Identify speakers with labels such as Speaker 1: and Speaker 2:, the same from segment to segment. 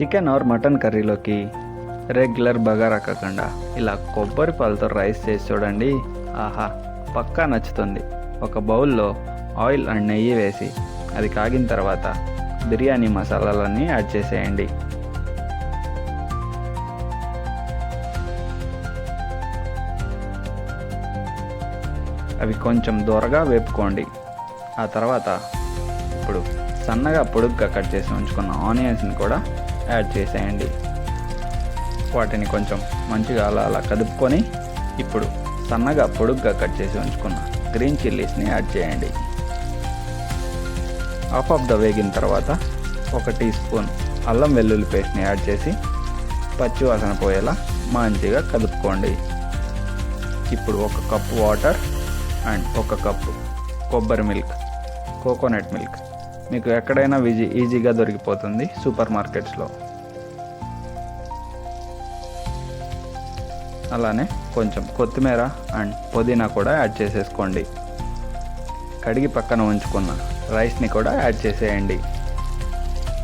Speaker 1: Chicken or mutton కర్రీలోకి regular bagara కాకుండా ఇలా కొబ్బరి పాలతో రైస్ చేసి చూడండి. ఆహా పక్కా నచ్చుతుంది. ఒక బౌల్లో ఆయిల్ అండ్ నెయ్యి వేసి అది కాగిన తర్వాత బిర్యానీ మసాలాలన్నీ యాడ్ చేసేయండి. అవి కొంచెం దూరగా వేపుకోండి. ఆ తర్వాత ఇప్పుడు సన్నగా పొడుగ్గా కట్ చేసి ఉంచుకున్న ఆనియన్స్ని కూడా యాడ్ చేసేయండి. వాటిని కొంచెం మంచిగా అలా అలా కదుపుకొని ఇప్పుడు సన్నగా పొడుగ్గా కట్ చేసి ఉంచుకున్న గ్రీన్ చిల్లీస్ని యాడ్ చేయండి. హాఫ్ ఆఫ్ ద వేగిన తర్వాత ఒక టీ స్పూన్ అల్లం వెల్లుల్లి పేస్ట్ని యాడ్ చేసి పచ్చి వాసన పోయేలా మంచిగా కలుపుకోండి ఇప్పుడు ఒక కప్పు వాటర్ అండ్ ఒక కప్పు కొబ్బరి మిల్క్ కోకోనట్ మిల్క్ మీకు ఎక్కడైనా విజీ ఈజీగా దొరికిపోతుంది సూపర్ మార్కెట్స్లో అలానే కొంచెం కొత్తిమీర అండ్ పుదీనా కూడా యాడ్ చేసేసుకోండి. కడిగి పక్కన ఉంచుకున్న రైస్ని కూడా యాడ్ చేసేయండి.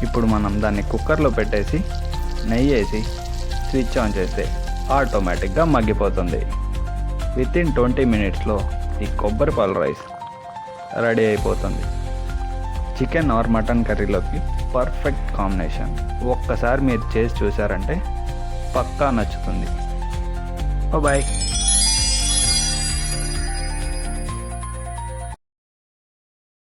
Speaker 1: ఇప్పుడు మనం దాన్ని కుక్కర్లో పెట్టేసి నెయ్యి వేసి స్విచ్ ఆన్ చేస్తే ఆటోమేటిక్గా మగ్గిపోతుంది. విత్ ఇన్ ట్వంటీ మినిట్స్లో ఈ కొబ్బరి పాలు రైస్ రెడీ అయిపోతుంది. చికెన్ ఆర్ మటన్ కర్రీలోకి పర్ఫెక్ట్ కాంబినేషన్. ఒక్కసారి మీరు చేసి చూసారంటే పక్కా నచ్చుతుంది. బాయ్